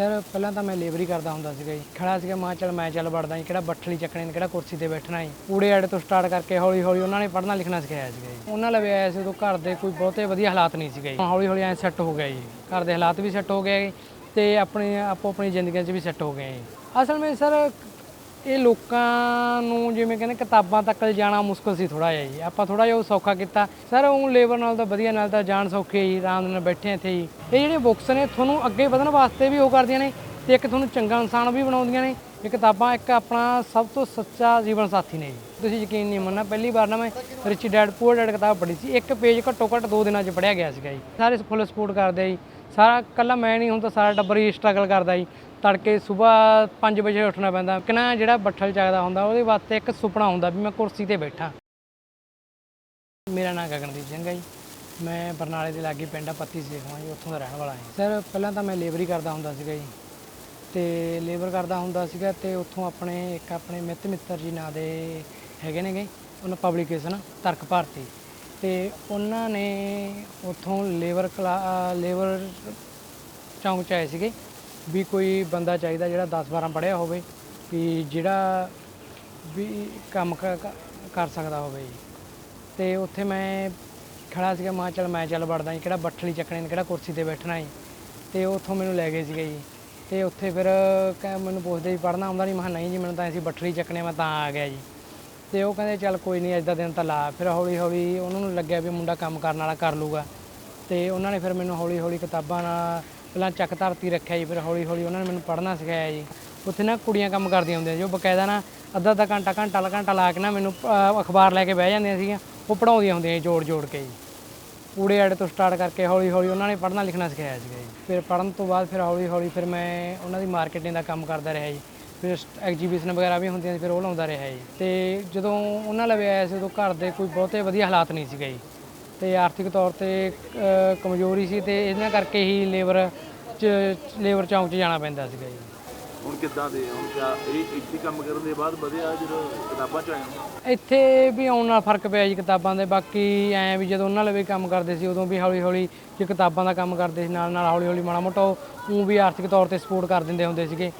Sir, ਪਹਿਲਾਂ ਤਾਂ ਮੈਂ ਲੇਬਰੀ ਕਰਦਾ ਹੁੰਦਾ ਸੀਗਾ ਜੀ। ਖੜਾ ਸੀਗਾ, ਮਾਂ ਚੱਲ ਮੈਂ ਚੱਲ ਵੜਦਾ ਜੀ, ਕਿਹੜਾ ਬੱਠਲੀ ਚੱਕਣੇ ਨੇ, ਕਿਹੜਾ ਕੁਰਸੀ ਤੇ ਬੈਠਣਾ ਜੀ। ਊੜੇ ਆੜੇ ਤੋਂ ਸਟਾਰਟ ਕਰਕੇ ਹੌਲੀ ਹੌਲੀ ਉਹਨਾਂ ਨੇ ਪੜ੍ਹਨਾ ਲਿਖਣਾ ਸਿਖਾਇਆ ਸੀਗਾ ਜੀ। ਉਹਨਾਂ ਲਵੇ ਆਇਆ ਸੀ ਉਦੋਂ ਘਰ ਦੇ ਕੋਈ ਬਹੁਤੇ ਵਧੀਆ ਹਾਲਾਤ ਨਹੀਂ ਸੀਗੇ ਜੀ। ਹੌਲੀ ਹੌਲੀ ਐ ਸੈੱਟ ਹੋ ਗਿਆ ਜੀ। ਘਰ ਦੇ ਹਾਲਾਤ ਵੀ ਸੈੱਟ ਹੋ ਗਏ ਜੀ ਤੇ ਆਪਣੇ, ਆਪੋ ਆਪਣੀ ਜ਼ਿੰਦਗੀਆਂ 'ਚ ਵੀ ਸੈੱਟ ਹੋ ਗਏ ਜੀ। ਅਸਲ ਵਿੱਚ ਸਰ ਇਹ ਲੋਕਾਂ ਨੂੰ ਜਿਵੇਂ ਕਹਿੰਦੇ ਕਿਤਾਬਾਂ ਤੱਕ ਜਾਣਾ ਮੁਸ਼ਕਲ ਸੀ ਥੋੜਾ ਜਿਹਾ ਜੀ। ਆਪਾਂ ਥੋੜਾ ਜਿਹਾ ਉਹ ਸੌਖਾ ਕੀਤਾ। ਸਰ, ਉਹ ਲੇਬਰ ਨਾਲ ਤਾਂ ਵਧੀਆ, ਨਾਲ ਤਾਂ ਜਾਣ ਸੌਖੇ ਜੀ, ਆਰਾਮ ਨਾਲ ਬੈਠੇ ਇੱਥੇ ਜੀ। ਇਹ ਜਿਹੜੇ ਬੁੱਕਸ ਨੇ, ਤੁਹਾਨੂੰ ਅੱਗੇ ਵਧਣ ਵਾਸਤੇ ਵੀ ਉਹ ਕਰਦੀਆਂ ਨੇ ਤੇ ਇੱਕ ਤੁਹਾਨੂੰ ਚੰਗਾ ਇਨਸਾਨ ਵੀ ਬਣਾਉਂਦੀਆਂ ਨੇ। ਇਹ ਕਿਤਾਬਾਂ ਇੱਕ ਆਪਣਾ ਸਭ ਤੋਂ ਸੱਚਾ ਜੀਵਨ ਸਾਥੀ ਨੇ ਜੀ। ਤੁਸੀਂ ਯਕੀਨ ਨਹੀਂ ਮੰਨਣਾ, ਪਹਿਲੀ ਵਾਰ ਨਾ ਮੈਂ ਰਿਚ ਡੈਡ, ਪੂਅਰ ਡੈਡ ਕਿਤਾਬ ਪੜ੍ਹੀ ਸੀ। ਇੱਕ ਪੇਜ ਘੱਟੋ ਘੱਟ ਦੋ ਦਿਨਾਂ 'ਚ ਪੜ੍ਹਿਆ ਗਿਆ ਸੀਗਾ ਜੀ। ਸਾਰੇ ਫੁੱਲ ਸਪੋਰਟ ਕਰਦੇ ਆ ਜੀ। ਸਾਰਾ ਕੱਲਾ ਮੈਂ ਨਹੀਂ, ਹੁਣ ਤਾਂ ਸਾਰਾ ਟੱਬਰ ਹੀ ਸਟਰਗਲ ਕਰਦਾ ਜੀ। ਤੜਕੇ ਸਵੇਰ 5 ਵਜੇ ਉੱਠਣਾ ਪੈਂਦਾ। ਕਿਨਾ ਜਿਹੜਾ ਬੱਠਲ ਚੱਕਦਾ ਹੁੰਦਾ, ਉਹਦੇ ਵਾਸਤੇ ਇੱਕ ਸੁਪਨਾ ਹੁੰਦਾ ਵੀ ਮੈਂ ਕੁਰਸੀ ਤੇ ਬੈਠਾ। ਮੇਰਾ ਨਾਮ ਗਗਨਦੀਪ ਸਿੰਘ ਹੈ ਜੀ। ਮੈਂ ਬਰਨਾਲੇ ਦੇ ਲਾਗੇ ਪਿੰਡ ਆ, ਪੱਤੀ ਸੇਖਵਾਂ ਜੀ, ਉੱਥੋਂ ਦਾ ਰਹਿਣ ਵਾਲਾ ਹਾਂ ਸਰ, ਪਹਿਲਾਂ ਤਾਂ ਮੈਂ ਲੇਬਰ ਹੀ ਕਰਦਾ ਹੁੰਦਾ ਸੀਗਾ ਜੀ। ਤੇ ਲੇਬਰ ਕਰਦਾ ਹੁੰਦਾ ਸੀਗਾ ਤੇ ਉੱਥੋਂ ਆਪਣੇ ਇੱਕ ਆਪਣੇ ਮਿੱਤ ਮਿੱਤਰ ਜੀ ਨਾਂ ਦੇ ਹੈਗੇ ਨੇਗੇ। ਉਹਨਾਂ ਪਬਲੀਕੇਸ਼ਨ ਤਰਕ ਭਾਰਤੀ। ਤੇ ਉਹਨਾਂ ਨੇ ਉੱਥੋਂ ਲੇਬਰ ਕਲਾ ਲੇਬਰ ਚੌਂਕ ਚ ਆਏ ਸੀਗੇ ਵੀ ਕੋਈ ਬੰਦਾ ਚਾਹੀਦਾ ਜਿਹੜਾ 10 12 ਪੜ੍ਹਿਆ ਹੋਵੇ ਵੀ ਜਿਹੜਾ ਵੀ ਕੰਮ ਕ- ਕ- ਕਰ ਸਕਦਾ ਹੋਵੇ ਜੀ। ਤੇ ਉੱਥੇ ਮੈਂ ਖੜਾ ਸੀਗਾ, ਮਾਂ ਚੱਲ ਮੈਂ ਚੱਲ ਵੜਦਾ ਜੀ, ਕਿਹੜਾ ਬੱਠਲੀ ਚੱਕਣੇ ਨੇ, ਕਿਹੜਾ ਕੁਰਸੀ ਤੇ ਬੈਠਣਾ ਜੀ। ਤੇ ਉੱਥੋਂ ਮੈਨੂੰ ਲੈ ਗਏ ਸੀਗੇ ਜੀ। ਤੇ ਉੱਥੇ ਫਿਰ ਕਹਿ ਮੈਨੂੰ ਪੁੱਛਦੇ ਜੀ ਪੜ੍ਹਨਾ ਆਉਂਦਾ ਨਹੀਂ ਮੈਂ ਕਿਹਾ ਨਹੀਂ ਜੀ, ਮੈਨੂੰ ਤਾਂ ਅਸੀਂ ਬੱਠਲੀ ਚੱਕਣੇ ਮੈਂ ਤਾਂ ਆ ਗਿਆ ਜੀ। ਤੇ ਉਹ ਕਹਿੰਦੇ ਚੱਲ ਕੋਈ ਨਹੀਂ, ਅੱਜ ਦਾ ਦਿਨ ਤਾਂ ਲਾ। ਫਿਰ ਹੌਲੀ ਹੌਲੀ ਉਹਨਾਂ ਨੂੰ ਲੱਗਿਆ ਵੀ ਮੁੰਡਾ ਕੰਮ ਕਰਨ ਵਾਲਾ ਕਰ ਲੂਗਾ। ਤੇ ਉਹਨਾਂ ਨੇ ਫਿਰ ਮੈਨੂੰ ਹੌਲੀ ਹੌਲੀ ਕਿਤਾਬਾਂ ਨਾਲ ਪਹਿਲਾਂ ਚੱਕ ਧਰਤੀ ਰੱਖਿਆ ਜੀ, ਫਿਰ ਹੌਲੀ ਹੌਲੀ ਉਹਨਾਂ ਨੇ ਮੈਨੂੰ ਪੜ੍ਹਨਾ ਸਿਖਾਇਆ ਜੀ। ਉੱਥੇ ਨਾ ਕੁੜੀਆਂ ਕੰਮ ਕਰਦੀਆਂ ਹੁੰਦੀਆਂ ਸੀ, ਉਹ ਬਕਾਇਦਾ ਨਾ ਅੱਧਾ ਅੱਧਾ ਘੰਟਾ ਘੰਟਾ ਲਾ ਘੰਟਾ ਲਾ ਕੇ ਨਾ ਮੈਨੂੰ ਅਖਬਾਰ ਲੈ ਕੇ ਬਹਿ ਜਾਂਦੀਆਂ ਸੀਗੀਆਂ। ਉਹ ਪੜਾਉਂਦੀਆਂ ਹੁੰਦੀਆਂ ਜੀ ਜੋੜ ਜੋੜ ਕੇ ਜੀ। ਊੜੇ ਐਡ ਤੋਂ ਸਟਾਰਟ ਕਰਕੇ ਹੌਲੀ ਹੌਲੀ ਉਹਨਾਂ ਨੇ ਪੜ੍ਹਨਾ ਲਿਖਣਾ ਸਿਖਾਇਆ ਸੀਗਾ ਜੀ। ਫਿਰ ਪੜ੍ਹਨ ਤੋਂ ਬਾਅਦ ਫਿਰ ਹੌਲੀ ਹੌਲੀ ਫਿਰ ਮੈਂ ਉਹਨਾਂ ਦੀ ਮਾਰਕੀਟਿੰਗ ਦਾ ਕੰਮ ਕਰਦਾ ਰਿਹਾ ਜੀ। ਫਿਰ ਐਗਜੀਬਿਸ਼ਨ ਵਗੈਰਾ ਵੀ ਹੁੰਦੀਆਂ ਸੀ ਫਿਰ ਉਹ ਲਾਉਂਦਾ ਰਿਹਾ ਜੀ। ਤੇ ਜਦੋਂ ਉਹਨਾਂ ਲਵੇ ਆਇਆ ਸੀ ਉਦੋਂ ਘਰ ਦੇ ਕੋਈ ਬਹੁਤੇ ਵਧੀਆ ਹਾਲਾਤ ਨਹੀਂ ਸੀਗੇ ਜੀ। ਤੇ ਆਰਥਿਕ ਤੌਰ ਤੇ ਕਮਜ਼ੋਰੀ ਸੀ ਤੇ ਇਹਨਾਂ ਕਰਕੇ ਹੀ ਲੇਬਰ ਚ ਲੇਬਰ ਚੌਂਕ 'ਚ ਜਾਣਾ ਪੈਂਦਾ ਸੀਗਾ ਜੀ। ਹੁਣ ਕਿੱਦਾਂ ਦੇ ਹੁਣ ਕਿਆ ਇਹ ਇੱਥੇ ਕੰਮ ਕਰਨ ਦੇ ਬਾਅਦ ਵਧਿਆ ਜਦੋਂ ਕਿਤਾਬਾਂ ਚ ਹੋ? ਇੱਥੇ ਵੀ ਆਉਣ ਨਾਲ ਫ਼ਰਕ ਪਿਆ ਜੀ ਕਿਤਾਬਾਂ ਦੇ ਬਾਕੀ ਐ ਵੀ ਜਦੋਂ ਉਹਨਾਂ ਲਵੇ ਕੰਮ ਕਰਦੇ ਸੀ ਉਦੋਂ ਵੀ ਹੌਲੀ ਹੌਲੀ ਜੇ ਕਿਤਾਬਾਂ ਦਾ ਕੰਮ ਕਰਦੇ ਸੀ ਨਾਲ ਨਾਲ ਹੌਲੀ ਹੌਲੀ ਮਾੜਾ ਮੋਟਾ ਉਹ ਵੀ ਆਰਥਿਕ ਤੌਰ ਤੇ ਸਪੋਰਟ ਕਰ ਦਿੰਦੇ ਹੁੰਦੇ ਸੀਗੇ।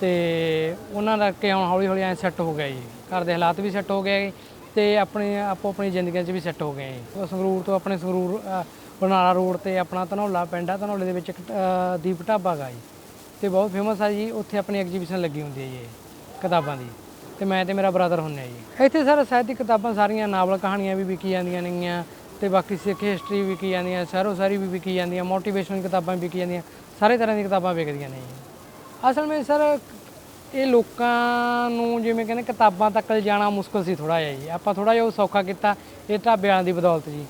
ਤੇ ਉਹਨਾਂ ਦਾ ਕਿ ਹੁਣ ਹੌਲੀ ਹੌਲੀ ਐ ਸੈੱਟ ਹੋ ਗਿਆ ਜੀ। ਘਰ ਦੇ ਹਾਲਾਤ ਵੀ ਸੈੱਟ ਹੋ ਗਏ ਤੇ ਆਪਣੇ ਆਪੋ ਆਪਣੀ ਜ਼ਿੰਦਗੀਆਂ 'ਚ ਵੀ ਸੈੱਟ ਹੋ ਗਏ ਜੀ। ਉਹ ਸੰਗਰੂਰ ਤੋਂ ਆਪਣੇ ਸੰਗਰੂਰ ਅ, ਬਰਨਾਲਾ ਰੋਡ ਤੇ ਆਪਣਾ ਧਨੌਲਾ ਪਿੰਡ ਆ ਧਨੌਲੇ ਦੇ ਵਿੱਚ ਇੱਕ ਅ, ਦੀਪ ਢਾਬਾ ਗਾ ਜੀ। ਤੇ ਬਹੁਤ ਫੇਮਸ ਆ ਜੀ ਉੱਥੇ ਆਪਣੀ ਐਗਜੀਬਿਸ਼ਨ ਲੱਗੀ ਹੁੰਦੀ ਹੈ ਜੀ ਕਿਤਾਬਾਂ ਦੀ। ਤੇ ਮੈਂ ਤੇ ਮੇਰਾ ਬ੍ਰਦਰ ਹੁੰਨੇ ਆ ਜੀ। ਇੱਥੇ ਸਰ ਸਾਹਿਤਿਕ ਕਿਤਾਬਾਂ ਸਾਰੀਆਂ ਨਾਵਲ ਕਹਾਣੀਆਂ ਵੀ ਵਿਕੀ ਜਾਂਦੀਆਂ ਨੇਗੀਆਂ ਤੇ ਬਾਕੀ ਸਿੱਖ ਹਿਸਟਰੀ ਵੀ ਵਿਕੀ ਜਾਂਦੀਆਂ ਸਰੋ ਸਾਰੀ ਵੀ ਵਿਕੀ ਜਾਂਦੀਆਂ ਮੋਟੀਵੇਸ਼ਨਲ ਕਿਤਾਬਾਂ ਵੀ ਵਿਕੀ ਜਾਂਦੀਆਂ ਸਾਰੇ ਤਰ੍ਹਾਂ ਦੀਆਂ ਕਿਤਾਬਾਂ ਵਿਕਦੀਆਂ ਨੇ ਜੀ। ਅਸਲ ਵਿੱਚ ਸਰ, ਇਹ ਲੋਕਾਂ ਨੂੰ ਜਿਵੇਂ ਕਹਿੰਦੇ ਕਿਤਾਬਾਂ ਤੱਕ ਜਾਣਾ ਮੁਸ਼ਕਲ ਸੀ ਥੋੜਾ ਜਿਹਾ ਜੀ। ਆਪਾਂ ਥੋੜਾ ਜਿਹਾ ਉਹ ਸੌਖਾ ਕੀਤਾ, ਇਹ ਢਾਬਿਆਂ ਦੀ ਬਦੌਲਤ ਜੀ।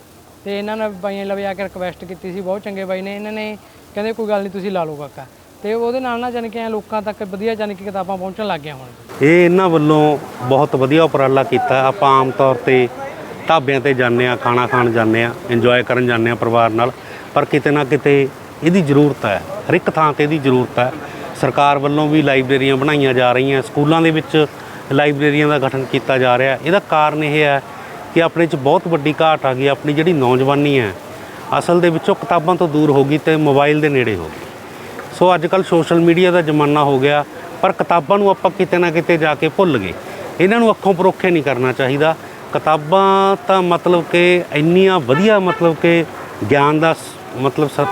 ਤੇ ਇਹਨਾਂ ਨੇ ਬਾਈਆਂ ਲਵੇ ਆ ਕੇ ਰਿਕਵੈਸਟ ਕੀਤੀ ਸੀ, ਬਹੁਤ ਚੰਗੇ ਬਾਈ ਨੇ, ਇਹਨਾਂ ਨੇ ਕਹਿੰਦੇ ਕੋਈ ਗੱਲ ਨਹੀਂ, ਤੁਸੀਂ ਲਾ ਲਓ ਕਾਕਾ। ਤੇ ਉਹਦੇ ਨਾਲ ਨਾ ਜਾਣੀ ਕਿ ਲੋਕਾਂ ਤੱਕ ਵਧੀਆ ਜਾਣੀ ਕਿ ਕਿਤਾਬਾਂ ਪਹੁੰਚਣ ਲੱਗ ਗਿਆ ਹੁਣ। ਇਹ ਇਹਨਾਂ ਵੱਲੋਂ ਬਹੁਤ ਵਧੀਆ ਉਪਰਾਲਾ ਕੀਤਾ। ਆਪਾਂ ਆਮ ਤੌਰ ਤੇ ਢਾਬਿਆਂ ਤੇ ਜਾਂਦੇ ਆ ਖਾਣਾ ਖਾਣ ਜਾਂਦੇ ਆ ਇੰਜੋਏ ਕਰਨ ਜਾਂਦੇ ਆ ਪਰਿਵਾਰ ਨਾਲ। ਪਰ ਕਿਤੇ ਨਾ ਕਿਤੇ ਇਹਦੀ ਜ਼ਰੂਰਤ ਹੈ। ਹਰ ਇੱਕ ਥਾਂ ਤੇ ਇਹਦੀ ਜ਼ਰੂਰਤ ਹੈ। ਸਰਕਾਰ ਵੱਲੋਂ ਵੀ ਲਾਇਬ੍ਰੇਰੀਆਂ ਬਣਾਈਆਂ ਜਾ ਰਹੀਆਂ, ਸਕੂਲਾਂ ਦੇ ਵਿੱਚ ਲਾਇਬ੍ਰੇਰੀਆਂ ਦਾ ਗਠਨ ਕੀਤਾ ਜਾ ਰਿਹਾ। ਇਹਦਾ ਕਾਰਨ ਇਹ ਹੈ ਕਿ ਆਪਣੇ 'ਚ ਬਹੁਤ ਵੱਡੀ ਘਾਟ ਆ ਗਈ, ਆਪਣੀ ਜਿਹੜੀ ਨੌਜਵਾਨੀ ਹੈ, ਅਸਲ ਦੇ ਵਿੱਚੋਂ ਕਿਤਾਬਾਂ ਤੋਂ ਦੂਰ ਹੋ ਗਈ ਤੇ ਮੋਬਾਈਲ ਦੇ ਨੇੜੇ ਹੋ ਗਈ। ਸੋ ਅੱਜ ਕੱਲ ਸੋਸ਼ਲ ਮੀਡੀਆ ਦਾ ਜ਼ਮਾਨਾ ਹੋ ਗਿਆ, ਪਰ ਕਿਤਾਬਾਂ ਨੂੰ ਆਪਾਂ ਕਿਤੇ ਨਾ ਕਿਤੇ ਜਾ ਕੇ ਭੁੱਲ ਗਏ। ਇਹਨਾਂ ਨੂੰ ਅੱਖੋਂ ਪਰੋਖੇ ਨਹੀਂ ਕਰਨਾ ਚਾਹੀਦਾ। ਕਿਤਾਬਾਂ ਤਾਂ ਮਤਲਬ ਕਿ ਇੰਨੀਆਂ ਵਧੀਆ ਮਤਲਬ ਕਿ ਗਿਆਨ ਦਾ ਸ- ਮਤਲਬ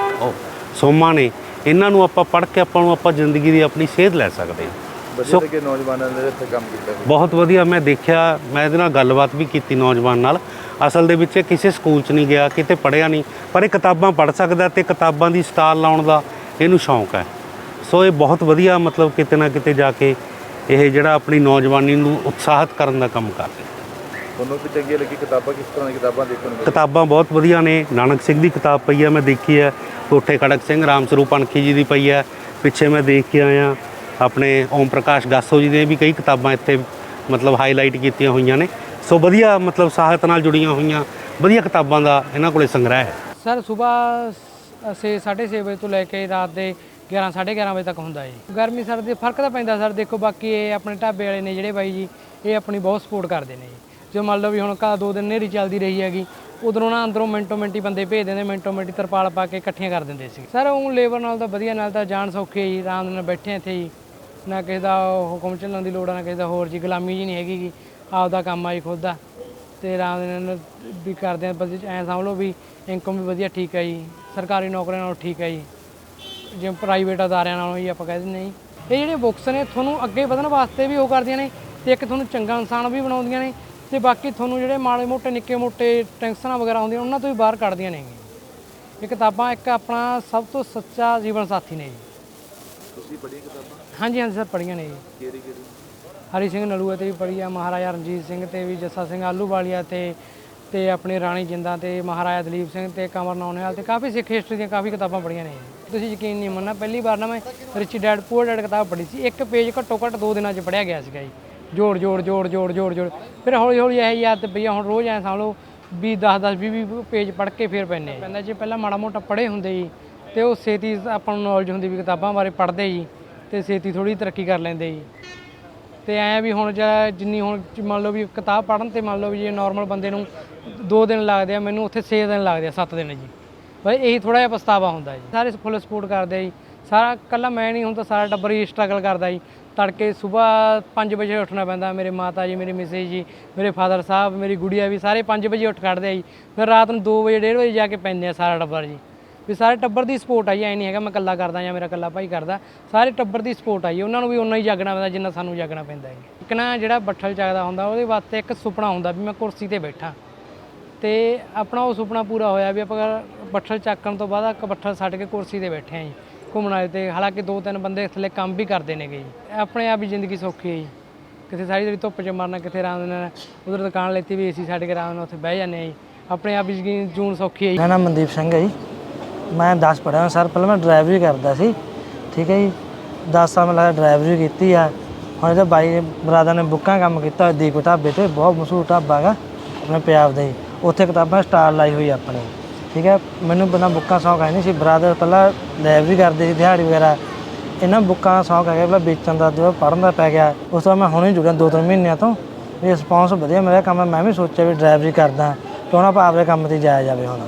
ਸੋਮਾ ਨੇ ਇਹਨਾਂ ਨੂੰ ਆਪਾਂ ਪੜ੍ਹ ਕੇ ਆਪਾਂ ਨੂੰ ਆਪਾਂ ਜ਼ਿੰਦਗੀ ਦੀ ਆਪਣੀ ਸੇਧ ਲੈ ਸਕਦੇ ਹਾਂ। ਵਧੀਆ ਲੱਗੇ ਨੌਜਵਾਨਾਂ ਨੇ ਇੱਥੇ ਕੰਮ ਕੀਤਾ ਬਹੁਤ ਵਧੀਆ ਮੈਂ ਦੇਖਿਆ ਮੈਂ ਇਹਦੇ ਨਾਲ ਗੱਲਬਾਤ ਵੀ ਕੀਤੀ ਨੌਜਵਾਨ ਨਾਲ। ਅਸਲ ਦੇ ਵਿੱਚ ਇਹ ਕਿਸੇ ਸਕੂਲ 'ਚ ਨਹੀਂ ਗਿਆ ਕਿਤੇ ਪੜ੍ਹਿਆ ਨਹੀਂ। ਪਰ ਇਹ ਕਿਤਾਬਾਂ ਪੜ੍ਹ ਸਕਦਾ ਤੇ ਕਿਤਾਬਾਂ ਦੀ ਸਟਾਲ ਲਾਉਣ ਦਾ ਇਹਨੂੰ ਸ਼ੌਂਕ ਹੈ। ਸੋ ਇਹ ਬਹੁਤ ਵਧੀਆ ਮਤਲਬ ਕਿਤੇ ਨਾ ਕਿਤੇ ਜਾ ਕੇ ਇਹ ਜਿਹੜਾ ਆਪਣੀ ਨੌਜਵਾਨੀ ਨੂੰ ਉਤਸ਼ਾਹਿਤ ਕਰਨ ਦਾ ਕੰਮ ਕਰ ਰਿਹਾ। ਤੁਹਾਨੂੰ ਵੀ ਚੰਗੀ ਲੱਗੀ ਕਿਤਾਬਾਂ ਕਿਸ ਤਰ੍ਹਾਂ ਦੀਆਂ ਕਿਤਾਬਾਂ ਦੇਖਣ ਨੂੰ ਕਿਤਾਬਾਂ ਬਹੁਤ ਵਧੀਆ ਨੇ। ਨਾਨਕ ਸਿੰਘ ਦੀ ਕਿਤਾਬ ਪਈ ਹੈ ਮੈਂ ਦੇਖੀ ਹੈ ਕੋਠੇ ਖੜਕ ਸਿੰਘ ਰਾਮ ਸਰੂਪ ਅਣਖੀ ਜੀ ਦੀ ਪਈ ਹੈ ਪਿੱਛੇ ਮੈਂ ਦੇਖ ਕੇ ਆਇਆ। ਆਪਣੇ ਓਮ ਪ੍ਰਕਾਸ਼ ਗਾਸੋ ਜੀ ਦੀਆਂ ਵੀ ਕਈ ਕਿਤਾਬਾਂ ਇੱਥੇ ਮਤਲਬ ਹਾਈਲਾਈਟ ਕੀਤੀਆਂ ਹੋਈਆਂ ਨੇ। ਸੋ ਵਧੀਆ ਮਤਲਬ ਸਾਹਿਤ ਨਾਲ ਜੁੜੀਆਂ ਹੋਈਆਂ। ਵਧੀਆ ਕਿਤਾਬਾਂ ਦਾ ਇਹਨਾਂ ਕੋਲੇ ਸੰਗ੍ਰਹਿ ਹੈ। ਸਰ ਸਵੇਰ 6 6:30 ਵਜੇ ਤੋਂ ਲੈ ਕੇ ਰਾਤ ਦੇ 11 11:30 ਵਜੇ ਤੱਕ ਹੁੰਦਾ ਜੀ। ਗਰਮੀ ਸਰਦੀ ਫ਼ਰਕ ਤਾਂ ਪੈਂਦਾ ਸਰ। ਦੇਖੋ ਬਾਕੀ ਇਹ ਆਪਣੇ ਢਾਬੇ ਵਾਲੇ ਨੇ ਜਿਹੜੇ ਬਾਈ ਜੀ ਇਹ ਆਪਣੀ ਬਹੁਤ ਸਪੋਰਟ ਕਰਦੇ ਨੇ ਜੀ। ਜੇ ਮੰਨ ਲਓ ਵੀ ਹੁਣ ਕਾ ਦੋ ਦਿਨ ਨੇਰੀ ਚੱਲਦੀ ਰਹੀ ਹੈਗੀ, ਉਧਰੋਂ ਨਾ ਅੰਦਰੋਂ ਮਿੰਟੋ ਮਿੰਟੀ ਬੰਦੇ ਭੇਜ ਦਿੰਦੇ, ਮਿੰਟੋ ਮਿੰਟੀ ਤਰਪਾਲ ਪਾ ਕੇ ਇਕੱਠੀਆਂ ਕਰ ਦਿੰਦੇ ਸੀ। ਸਰ ਉਹ ਲੇਬਰ ਨਾਲ ਤਾਂ ਵਧੀਆ, ਨਾਲ ਤਾਂ ਜਾਣ ਸੌਖੇ ਜੀ, ਆਰਾਮ ਨਾਲ ਬੈਠੇ ਇੱਥੇ ਜੀ। ਨਾ ਕਿਸੇ ਦਾ ਹੁਕਮ ਚੱਲਣ ਦੀ ਲੋੜ ਆ ਨਾ ਕਿਸੇ ਦਾ ਹੋਰ ਜੀ ਗੁਲਾਮੀ ਜੀ ਨਹੀਂ ਹੈਗੀ ਗੀ। ਆਪਦਾ ਕੰਮ ਆ ਜੀ ਖੁਦ ਦਾ। ਤੇ ਆਰਾਮ ਦੇ ਨਾਲ ਵੀ ਕਰਦੇ ਆ, ਬਸ ਐਂ ਸਮਝ ਲਓ ਵੀ ਇਨਕਮ ਵੀ ਵਧੀਆ ਠੀਕ ਹੈ ਜੀ, ਸਰਕਾਰੀ ਨੌਕਰੀਆਂ ਨਾਲੋਂ ਠੀਕ ਹੈ ਜੀ। ਜਿਵੇਂ ਪ੍ਰਾਈਵੇਟ ਅਦਾਰਿਆਂ ਨਾਲੋਂ ਹੀ ਆਪਾਂ ਕਹਿ ਦਿੰਦੇ ਹਾਂ ਜੀ। ਇਹ ਜਿਹੜੇ ਬੁੱਕਸ ਨੇ, ਤੁਹਾਨੂੰ ਅੱਗੇ ਵਧਣ ਵਾਸਤੇ ਵੀ ਉਹ ਕਰਦੀਆਂ ਨੇ, ਤੇ ਇੱਕ ਤੁਹਾਨੂੰ ਚੰਗਾ ਇਨਸਾਨ ਵੀ ਬਣਾਉਂਦੀਆਂ ਨੇ ਤੇ ਬਾਕੀ ਤੁਹਾਨੂੰ ਜਿਹੜੇ ਮਾੜੇ ਮੋਟੇ ਨਿੱਕੇ ਮੋਟੇ ਟੈਂਸ਼ਨਾਂ ਵਗੈਰਾ ਆਉਂਦੀਆਂ ਉਹਨਾਂ ਤੋਂ ਵੀ ਬਾਹਰ ਕੱਢਦੀਆਂ ਨੇ ਇਹ। ਕਿਤਾਬਾਂ ਇੱਕ ਆਪਣਾ ਸਭ ਤੋਂ ਸੱਚਾ ਜੀਵਨ ਸਾਥੀ ਨੇ ਜੀ ਤੁਸੀਂ ਪੜ੍ਹੀਆਂ ਕਿਤਾਬਾਂ? ਹਾਂਜੀ ਹਾਂਜੀ ਸਰ ਪੜ੍ਹੀਆਂ ਨੇ ਜੀ ਕਿਹੜੀ ਕਿਹੜੀ? ਹਰੀ ਸਿੰਘ ਨਲੂਆ ਤੇ ਵੀ ਪੜ੍ਹੀ ਆ ਮਹਾਰਾਜਾ ਰਣਜੀਤ ਸਿੰਘ ਤੇ ਵੀ ਜੱਸਾ ਸਿੰਘ ਆਲੂਵਾਲੀਆ ਤੇ ਤੇ ਆਪਣੀ ਰਾਣੀ ਜਿੰਦਾਂ ਤੇ ਮਹਾਰਾਜਾ ਦਲੀਪ ਸਿੰਘ ਤੇ ਕਮਰ ਨੌਨਿਆਲ ਤੇ ਕਾਫੀ ਸਿੱਖ ਹਿਸਟਰੀ ਦੀਆਂ ਕਾਫੀ ਕਿਤਾਬਾਂ ਪੜ੍ਹੀਆਂ ਨੇ ਤੁਸੀਂ ਯਕੀਨ ਨਹੀਂ ਮੰਨਣਾ ਪਹਿਲੀ ਵਾਰ ਨਾ ਮੈਂ ਰਿਚ ਡੈਡ ਪੂਅਰ ਡੈਡ ਕਿਤਾਬ ਪੜ੍ਹੀ ਸੀ। ਇੱਕ ਪੇਜ ਘੱਟੋ ਘੱਟ ਦੋ ਦਿਨਾਂ 'ਚ ਪੜ੍ਹਿਆ ਗਿਆ ਸੀਗਾ ਜੀ ਜੋੜ ਜੋੜ ਜੋੜ ਜੋੜ ਜੋੜ ਜੋੜ। ਫਿਰ ਹੌਲੀ ਹੌਲੀ ਇਹ ਯਾਦ ਤੇ ਪਈ ਆ, ਹੁਣ ਰੋਜ਼ ਐ ਸਮਝ ਲਓ ਵੀ 10 10 20 20 ਪੇਜ ਪੜ੍ਹ ਕੇ ਫਿਰ ਪੈਂਦੇ ਪੈਂਦਾ ਜੇ ਪਹਿਲਾਂ ਮਾੜਾ ਮੋਟਾ ਪੜ੍ਹੇ ਹੁੰਦੇ ਜੀ ਤੇ ਉਹ ਛੇਤੀ ਆਪਾਂ ਨੂੰ ਨੌਲੇਜ ਹੁੰਦੀ ਵੀ ਕਿਤਾਬਾਂ ਬਾਰੇ ਪੜ੍ਹਦੇ ਜੀ ਤੇ ਛੇਤੀ ਥੋੜੀ ਤਰੱਕੀ ਕਰ ਲੈਂਦੇ ਜੀ। ਤੇ ਐ ਵੀ ਹੁਣ ਜਿਹੜਾ ਜਿੰਨੀ ਹੁਣ ਮੰਨ ਲਓ ਵੀ ਕਿਤਾਬ ਪੜ੍ਹਨ ਤੇ ਮੰਨ ਲਓ ਵੀ ਜੇ ਨਾਰਮਲ ਬੰਦੇ ਨੂੰ 2 ਦਿਨ ਲੱਗਦੇ ਆ ਮੈਨੂੰ ਉੱਥੇ 6 ਦਿਨ ਲੱਗਦੇ ਆ 7 ਦਿਨ ਜੀ। ਬਈ ਇਹੀ ਥੋੜਾ ਜਿਹਾ ਪਛਤਾਵਾ ਹੁੰਦਾ ਜੀ। ਸਾਰੇ ਫੁੱਲ ਸਪੋਰਟ ਕਰਦੇ ਆ ਜੀ। ਸਾਰਾ ਕੱਲਾ ਮੈਂ ਨਹੀਂ ਹੁਣ ਤਾਂ ਸਾਰਾ ਟੱਬਰ ਹੀ ਸਟਰਗਲ ਕਰਦਾ ਜੀ। ਤੜਕੇ ਸਵੇਰ 5 ਵਜੇ ਉੱਠਣਾ ਪੈਂਦਾ, ਮੇਰੇ ਮਾਤਾ ਜੀ, ਮੇਰੇ ਮਿਸੇਜ ਜੀ, ਮੇਰੇ ਫਾਦਰ ਸਾਹਿਬ, ਮੇਰੀ ਗੁੜੀਆ ਵੀ ਸਾਰੇ 5 ਵਜੇ ਉੱਠ ਖੜਦੇ ਆ ਜੀ। ਫਿਰ ਰਾਤ ਨੂੰ 2 ਵਜੇ 1:30 ਵਜੇ ਜਾ ਕੇ ਪੈਂਦੇ ਆ ਸਾਰਾ ਟੱਬਰ ਜੀ। ਵੀ ਸਾਰੇ ਟੱਬਰ ਦੀ ਸਪੋਰਟ ਆਈ ਜੀ, ਐ ਨਹੀਂ ਹੈਗਾ ਮੈਂ ਇਕੱਲਾ ਕਰਦਾ ਜਾਂ ਮੇਰਾ ਇਕੱਲਾ ਭਾਈ ਕਰਦਾ। ਸਾਰੇ ਟੱਬਰ ਦੀ ਸਪੋਰਟ ਆਈ ਉਹਨਾਂ ਨੂੰ ਵੀ ਉਨਾ ਹੀ ਜਾਗਣਾ ਪੈਂਦਾ ਜਿੰਨਾ ਸਾਨੂੰ ਜਾਗਣਾ ਪੈਂਦਾ ਹੈ ਇੱਕ ਨਾ ਜਿਹੜਾ ਬੱਠਲ ਚੱਕਦਾ ਹੁੰਦਾ, ਉਹਦੇ ਵਾਸਤੇ ਇੱਕ ਸੁਪਨਾ ਹੁੰਦਾ ਵੀ ਮੈਂ ਕੁਰਸੀ ਤੇ ਬੈਠਾ। ਤੇ ਆਪਣਾ ਉਹ ਸੁਪਨਾ ਪੂਰਾ ਹੋਇਆ ਵੀ ਆਪਾਂ ਬੱਠਲ ਚੱਕਣ ਤੋਂ ਬਾਅਦ ਇੱਕ ਬੱਠਲ ਛੱਡ ਕੇ ਕੁਰਸੀ ਤੇ ਬੈਠੇ ਆ ਜੀ। ਘੁੰਮਣ ਵਾਲੇ ਤੇ ਹਾਲਾਂਕਿ ਦੋ ਤਿੰਨ ਬੰਦੇ ਥੱਲੇ ਕੰਮ ਵੀ ਕਰਦੇ ਨੇਗੇ ਜੀ। ਆਪਣੇ ਆਪ ਹੀ ਜ਼ਿੰਦਗੀ ਸੌਖੀ ਹੈ ਜੀ। ਕਿਤੇ ਸਾਰੀ ਜਿਹੜੀ ਧੁੱਪ 'ਚ ਮਰਨਾ, ਕਿਤੇ ਆਰਾਮ ਦੇ ਨਾਲ ਉਧਰ ਦੁਕਾਨ ਲੈਤੀ ਵੀ ਏਸੀ ਛੱਡ ਕੇ ਆਰਾਮ ਨਾਲ ਉੱਥੇ ਬਹਿ ਜਾਂਦੇ ਆ ਜੀ। ਆਪਣੇ ਆਪ ਹੀ ਜ਼ਿੰਦਗੀ ਜੂਨ ਸੌਖੀ ਹੈ ਜੀ। ਮੇਰਾ ਨਾਮ ਮਨਦੀਪ ਸਿੰਘ ਹੈ ਜੀ। ਮੈਂ 10 ਪੜ੍ਹਿਆ ਸਰ, ਪਹਿਲਾਂ ਮੈਂ ਡਰਾਈਵਰੀ ਕਰਦਾ ਸੀ। ਠੀਕ ਹੈ ਜੀ। 10 ਸਾਲ ਮੈਂ ਲਗਾ ਡਰਾਈਵਰੀ ਕੀਤੀ ਆ। ਹੁਣ ਤਾਂ ਬਾਈ ਬਰਾਦਰ ਨੇ ਬੁੱਕਾਂ ਕੰਮ ਕੀਤਾ ਹੋਇਆ ਦੀਪ ਢਾਬੇ ਤੇ, ਬਹੁਤ ਮਸ਼ਹੂਰ ਢਾਬਾ ਹੈਗਾ ਆਪਣੇ ਪੰਜਾਬ ਦਾ। ਹੀ ਉੱਥੇ ਕਿਤਾਬਾਂ ਸਟਾਲ ਲਾਈ ਹੋਈ ਆਪਣੇ। ਠੀਕ ਹੈ, ਮੈਨੂੰ ਬਿਨਾਂ ਬੁੱਕਾਂ ਸ਼ੌਂਕ ਹੈ ਨਹੀਂ ਸੀ। ਬਰਾਦਰ ਪਹਿਲਾਂ ਲਾਇਬ੍ਰੇਰੀ ਕਰਦੇ ਸੀ, ਦਿਹਾੜੀ ਵਗੈਰਾ। ਇਹਨਾਂ ਬੁੱਕਾਂ ਦਾ ਸ਼ੌਂਕ ਹੈਗਾ ਪਹਿਲਾਂ ਵੇਚਣ ਦਾ, ਜਦੋਂ ਪੜ੍ਹਨ ਦਾ ਪੈ ਗਿਆ, ਉਸ ਤੋਂ ਬਾਅਦ ਮੈਂ ਹੁਣੇ ਜੁੜਿਆ ਦੋ ਤਿੰਨ ਮਹੀਨਿਆਂ ਤੋਂ। ਵੀ ਰਿਸਪੌਂਸ ਵਧੀਆ ਮਿਲਿਆ ਕੰਮ, ਮੈਂ ਵੀ ਸੋਚਿਆ ਵੀ ਡਰਾਈਵਰੀ ਕਰਦਾ ਕਿਉਂ ਨਾ ਆਪਾਂ ਆਪਣੇ ਕੰਮ ਤੇ ਜਾਇਆ ਜਾਵੇ ਹੁਣ।